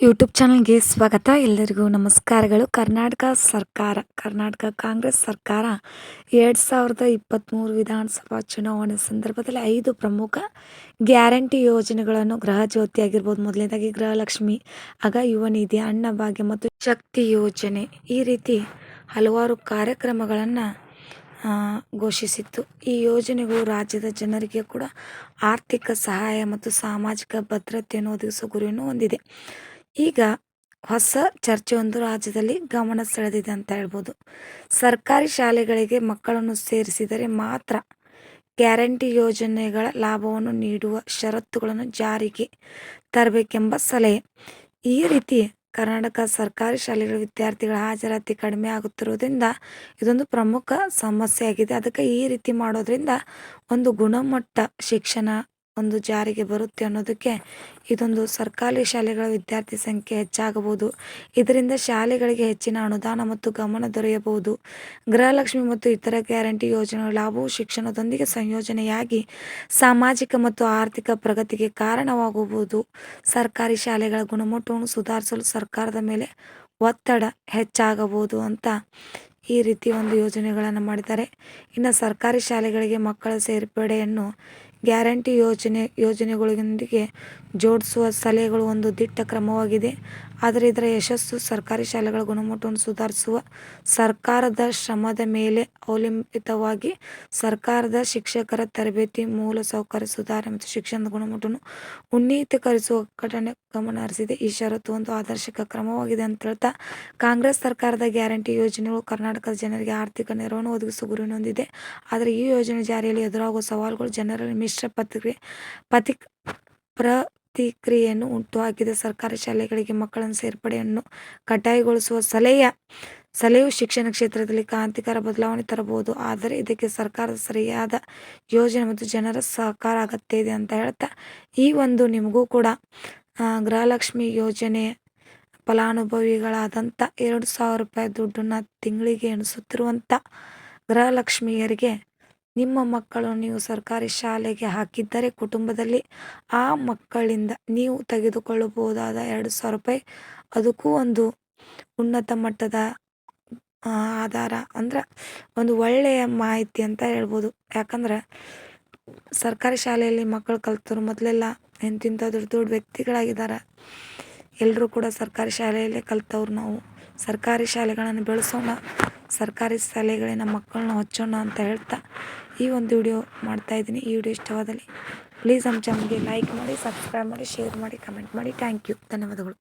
YouTube ಚಾನಲ್ಗೆ ಸ್ವಾಗತ. ಎಲ್ಲರಿಗೂ ನಮಸ್ಕಾರಗಳು. ಕರ್ನಾಟಕ ಸರ್ಕಾರ, ಕರ್ನಾಟಕ ಕಾಂಗ್ರೆಸ್ ಸರ್ಕಾರ ಎರಡು ಸಾವಿರದ ಇಪ್ಪತ್ತ್ಮೂರು ವಿಧಾನಸಭಾ ಚುನಾವಣೆ ಸಂದರ್ಭದಲ್ಲಿ ಐದು ಪ್ರಮುಖ ಗ್ಯಾರಂಟಿ ಯೋಜನೆಗಳನ್ನು ಗೃಹ ಜ್ಯೋತಿ ಆಗಿರ್ಬೋದು, ಮೊದಲನೇದಾಗಿ ಗೃಹಲಕ್ಷ್ಮಿ, ಆಗ ಯುವ ನಿಧಿ ಅನ್ನಭಾಗ್ಯ ಮತ್ತು ಶಕ್ತಿ ಯೋಜನೆ ಈ ರೀತಿ ಹಲವಾರು ಕಾರ್ಯಕ್ರಮಗಳನ್ನು ಘೋಷಿಸಿತ್ತು. ಈ ಯೋಜನೆಗಳು ರಾಜ್ಯದ ಜನರಿಗೆ ಕೂಡ ಆರ್ಥಿಕ ಸಹಾಯ ಮತ್ತು ಸಾಮಾಜಿಕ ಭದ್ರತೆಯನ್ನು ಒದಗಿಸುವ ಗುರಿಯನ್ನು ಹೊಂದಿದೆ. ಈಗ ಹೊಸ ಚರ್ಚೆ ಒಂದು ರಾಜ್ಯದಲ್ಲಿ ಗಮನ ಸೆಳೆದಿದೆ ಅಂತ ಹೇಳ್ಬೋದು. ಸರ್ಕಾರಿ ಶಾಲೆಗಳಿಗೆ ಮಕ್ಕಳನ್ನು ಸೇರಿಸಿದರೆ ಮಾತ್ರ ಗ್ಯಾರಂಟಿ ಯೋಜನೆಗಳ ಲಾಭವನ್ನು ನೀಡುವ ಷರತ್ತುಗಳನ್ನು ಜಾರಿಗೆ ತರಬೇಕೆಂಬ ಸಲಹೆ. ಈ ರೀತಿ ಕರ್ನಾಟಕ ಸರ್ಕಾರಿ ಶಾಲೆಗಳ ವಿದ್ಯಾರ್ಥಿಗಳ ಹಾಜರಾತಿ ಕಡಿಮೆ ಆಗುತ್ತಿರುವುದರಿಂದ ಇದೊಂದು ಪ್ರಮುಖ ಸಮಸ್ಯೆ ಆಗಿದೆ ಅದಕ್ಕೆ ಈ ರೀತಿ ಮಾಡೋದರಿಂದ ಒಂದು ಗುಣಮಟ್ಟ ಶಿಕ್ಷಣ ಒಂದು ಜಾರಿಗೆ ಬರುತ್ತೆ ಅನ್ನೋದಕ್ಕೆ ಇದೊಂದು ಸರ್ಕಾರಿ ಶಾಲೆಗಳ ವಿದ್ಯಾರ್ಥಿ ಸಂಖ್ಯೆ ಹೆಚ್ಚಾಗಬಹುದು. ಇದರಿಂದ ಶಾಲೆಗಳಿಗೆ ಹೆಚ್ಚಿನ ಅನುದಾನ ಮತ್ತು ಗಮನ ದೊರೆಯಬಹುದು. ಗೃಹಲಕ್ಷ್ಮಿ ಮತ್ತು ಇತರ ಗ್ಯಾರಂಟಿ ಯೋಜನೆಗಳ ಲಾಭವು ಶಿಕ್ಷಣದೊಂದಿಗೆ ಸಂಯೋಜನೆಯಾಗಿ ಸಾಮಾಜಿಕ ಮತ್ತು ಆರ್ಥಿಕ ಪ್ರಗತಿಗೆ ಕಾರಣವಾಗಬಹುದು. ಸರ್ಕಾರಿ ಶಾಲೆಗಳ ಗುಣಮಟ್ಟವನ್ನು ಸುಧಾರಿಸಲು ಸರ್ಕಾರದ ಮೇಲೆ ಒತ್ತಡ ಹೆಚ್ಚಾಗಬಹುದು ಅಂತ ಈ ರೀತಿ ಒಂದು ಯೋಜನೆಗಳನ್ನು ಮಾಡಿದ್ದಾರೆ. ಇನ್ನು ಸರ್ಕಾರಿ ಶಾಲೆಗಳಿಗೆ ಮಕ್ಕಳ ಸೇರ್ಪಡೆಯನ್ನು ಗ್ಯಾರಂಟಿ ಯೋಜನೆ ಯೋಜನೆಗಳೊಂದಿಗೆ ಜೋಡಿಸುವ ಸಲಹೆಗಳು ಒಂದು ದಿಟ್ಟ ಕ್ರಮವಾಗಿದೆ. ಆದರೆ ಇದರ ಯಶಸ್ಸು ಸರ್ಕಾರಿ ಶಾಲೆಗಳ ಗುಣಮಟ್ಟವನ್ನು ಸುಧಾರಿಸುವ ಸರ್ಕಾರದ ಶ್ರಮದ ಮೇಲೆ ಅವಲಂಬಿತವಾಗಿ ಸರ್ಕಾರದ ಶಿಕ್ಷಕರ ತರಬೇತಿ ಮೂಲಸೌಕರ್ಯ ಸುಧಾರಣೆ ಮತ್ತು ಶಿಕ್ಷಣದ ಗುಣಮಟ್ಟವನ್ನು ಉನ್ನತೀಕರಿಸುವ ಘಟನೆ ಗಮನ ಹರಿಸಿದೆ. ಈ ಷರತ್ತು ಒಂದು ಆದರ್ಶಕ ಕ್ರಮವಾಗಿದೆ ಅಂತ ಹೇಳ್ತಾ ಕಾಂಗ್ರೆಸ್ ಸರ್ಕಾರದ ಗ್ಯಾರಂಟಿ ಯೋಜನೆಗಳು ಕರ್ನಾಟಕದ ಜನರಿಗೆ ಆರ್ಥಿಕ ನೆರವನ್ನು ಒದಗಿಸುವ ಗುರಿ ಹೊಂದಿದೆ. ಆದರೆ ಈ ಯೋಜನೆ ಜಾರಿಯಲ್ಲಿ ಎದುರಾಗುವ ಸವಾಲುಗಳು ಜನರಲ್ಲಿ ಮಿಶ್ರ ಪ್ರತಿಕ್ರಿಯೆ ಪ್ರತಿ ಪ್ರತಿಕ್ರಿಯೆಯನ್ನು ಹುಟ್ಟುಹಾಕಿದೆ ಸರ್ಕಾರಿ ಶಾಲೆಗಳಿಗೆ ಮಕ್ಕಳನ್ನು ಸೇರ್ಪಡೆಯನ್ನು ಕಡ್ಡಾಯಗೊಳಿಸುವ ಸಲಹೆಯ ಸಲಹೆಯು ಶಿಕ್ಷಣ ಕ್ಷೇತ್ರದಲ್ಲಿ ಕ್ರಾಂತಿಕಾರ ಬದಲಾವಣೆ ತರಬಹುದು. ಆದರೆ ಇದಕ್ಕೆ ಸರ್ಕಾರದ ಸರಿಯಾದ ಯೋಜನೆ ಮತ್ತು ಜನರ ಸಹಕಾರ ಅಗತ್ಯ ಇದೆ ಅಂತ ಹೇಳ್ತಾ ಈ ಒಂದು ನಿಮಗೂ ಕೂಡ ಗೃಹಲಕ್ಷ್ಮಿ ಯೋಜನೆ ಫಲಾನುಭವಿಗಳಾದಂಥ ಎರಡು ಸಾವಿರ ರೂಪಾಯಿ ದುಡ್ಡನ್ನು ತಿಂಗಳಿಗೆ ಎಣಿಸುತ್ತಿರುವಂಥ ಗೃಹಲಕ್ಷ್ಮಿಯರಿಗೆ ನಿಮ್ಮ ಮಕ್ಕಳು ನೀವು ಸರ್ಕಾರಿ ಶಾಲೆಗೆ ಹಾಕಿದ್ದರೆ ಕುಟುಂಬದಲ್ಲಿ ಆ ಮಕ್ಕಳಿಂದ ನೀವು ತೆಗೆದುಕೊಳ್ಳಬಹುದಾದ ಎರಡು ಸಾವಿರ ರೂಪಾಯಿ. ಅದಕ್ಕೂ ಒಂದು ಉನ್ನತ ಮಟ್ಟದ ಆಧಾರ ಅಂದ್ರೆ ಒಂದು ಒಳ್ಳೆಯ ಮಾಹಿತಿ ಅಂತ ಹೇಳ್ಬೋದು. ಯಾಕಂದ್ರೆ ಸರ್ಕಾರಿ ಶಾಲೆಯಲ್ಲಿ ಮಕ್ಕಳು ಕಲ್ತರು ಮೊದಲೆಲ್ಲ ಎಂತಿಂಥ ದೊಡ್ಡ ದೊಡ್ಡ ವ್ಯಕ್ತಿಗಳಾಗಿದ್ದಾರೆ. ಎಲ್ಲರೂ ಕೂಡ ಸರ್ಕಾರಿ ಶಾಲೆಯಲ್ಲೇ ಕಲ್ತವ್ರು ನಾವು. ಸರ್ಕಾರಿ ಶಾಲೆಗಳನ್ನು ಬೆಳೆಸೋಣ. ಸರ್ಕಾರಿ ನಮ್ಮ ಮಕ್ಕಳನ್ನ ಹಚ್ಚೋಣ ಅಂತ ಹೇಳ್ತಾ ಈ ಒಂದು ವಿಡಿಯೋ ಮಾಡ್ತಾಯಿದ್ದೀನಿ ಈ ವಿಡಿಯೋ ಇಷ್ಟವಾದಲ್ಲಿ ಪ್ಲೀಸ್ ನಮ್ಮ ಚಾನಲ್ಗೆ ಲೈಕ್ ಮಾಡಿ ಸಬ್ಸ್ಕ್ರೈಬ್ ಮಾಡಿ ಶೇರ್ ಮಾಡಿ ಕಮೆಂಟ್ ಮಾಡಿ. ಥ್ಯಾಂಕ್ ಯು ಧನ್ಯವಾದಗಳು.